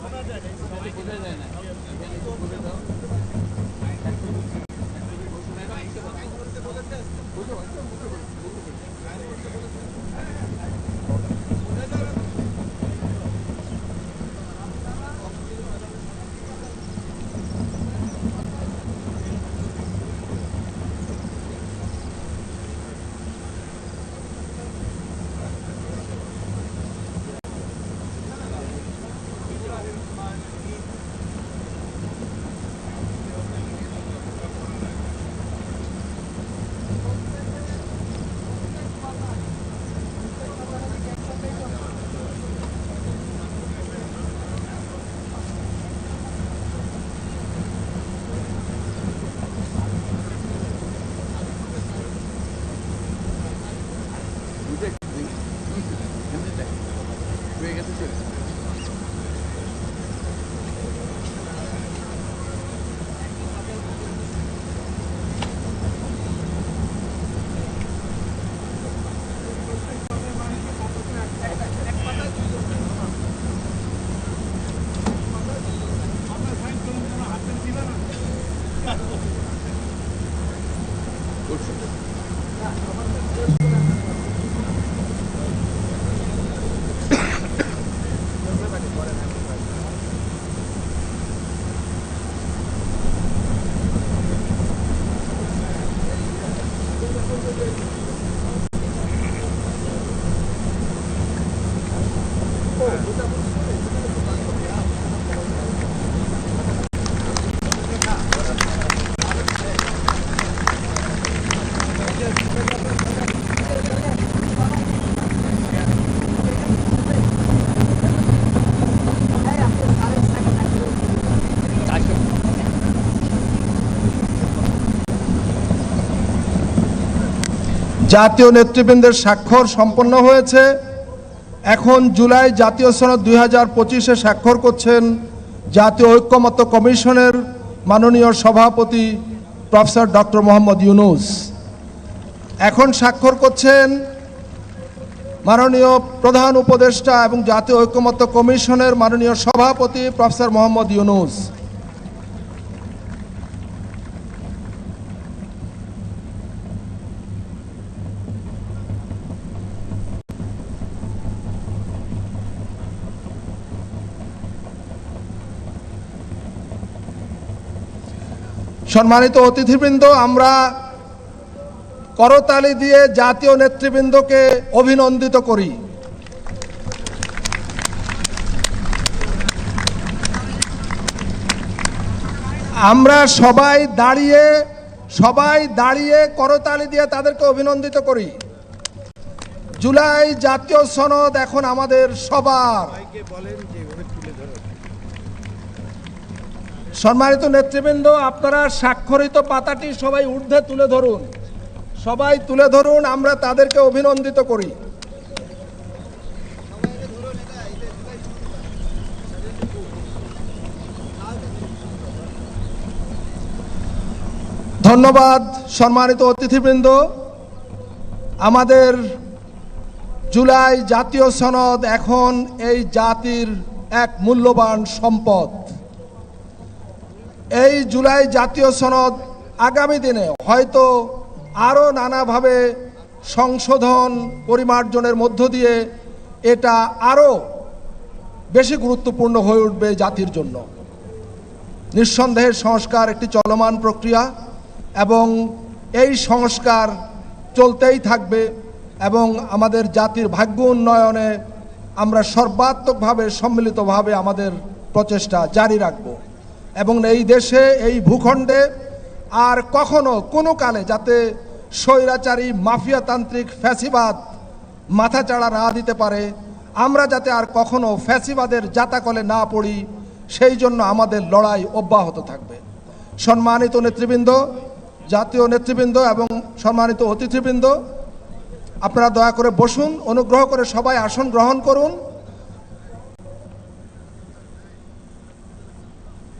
Thank you. হয়ে গেছে Good for you. জাতীয় নেতৃবৃন্দের স্বাক্ষর সম্পন্ন হয়েছে। এখন জুলাই জাতীয় সনদ দুই হাজার পঁচিশে স্বাক্ষর করছেন জাতীয় ঐক্যমত্য কমিশনের মাননীয় সভাপতি প্রফেসর ডক্টর মোহাম্মদ ইউনুস। এখন স্বাক্ষর করছেন মাননীয় প্রধান উপদেষ্টা এবং জাতীয় ঐক্যমত্য কমিশনের মাননীয় সভাপতি প্রফেসর মোহাম্মদ ইউনুস। সম্মানিত অতিথিবৃন্দ, আমরা করতালি দিয়ে জাতীয় নেতৃবৃন্দকে অভিনন্দিত করি। আমরা সবাই দাঁড়িয়ে সবাই দাঁড়িয়ে করতালি দিয়ে তাদেরকে অভিনন্দিত করি। জুলাই জাতীয় সনদ এখন আমাদের সবার। সম্মানিত নেতৃবৃন্দ, আপনারা স্বাক্ষরিত পাতাটি সবাই ঊর্ধ্বে তুলে ধরুন। সবাই তুলে ধরুন, আমরা তাদেরকে অভিনন্দিত করি। ধন্যবাদ, সম্মানিত অতিথিবৃন্দ। আমাদের জুলাই জাতীয় সনদ এখন এই জাতির এক মূল্যবান সম্পদ। এই জুলাই জাতীয় সনদ আগামী দিনে হয়তো আরও নানাভাবে সংশোধন, পরিমার্জনের মধ্য দিয়ে এটা আরও বেশি গুরুত্বপূর্ণ হয়ে উঠবে জাতির জন্য। নিঃসন্দেহে সংস্কার একটি চলমান প্রক্রিয়া এবং এই সংস্কার চলতেই থাকবে এবং আমাদের জাতির ভাগ্য উন্নয়নে আমরা সর্বাত্মকভাবে সম্মিলিতভাবে আমাদের প্রচেষ্টা জারি রাখব। এবং এই দেশে এই ভূখণ্ডে আর কখনো কোনো কালে যাতে স্বৈরাচারী মাফিয়াতান্ত্রিক ফ্যাসিবাদ মাথাচাড়া না দিতে পারে, আমরা যাতে আর কখনো ফ্যাসিবাদের জাতাকলে না পড়ি, সেই জন্য আমাদের লড়াই অব্যাহত থাকবে। সম্মানিত নেতৃবৃন্দ, জাতীয় নেতৃবৃন্দ এবং সম্মানিত অতিথিবৃন্দ, আপনারা দয়া করে বসুন, অনুগ্রহ করে সবাই আসন গ্রহণ করুন।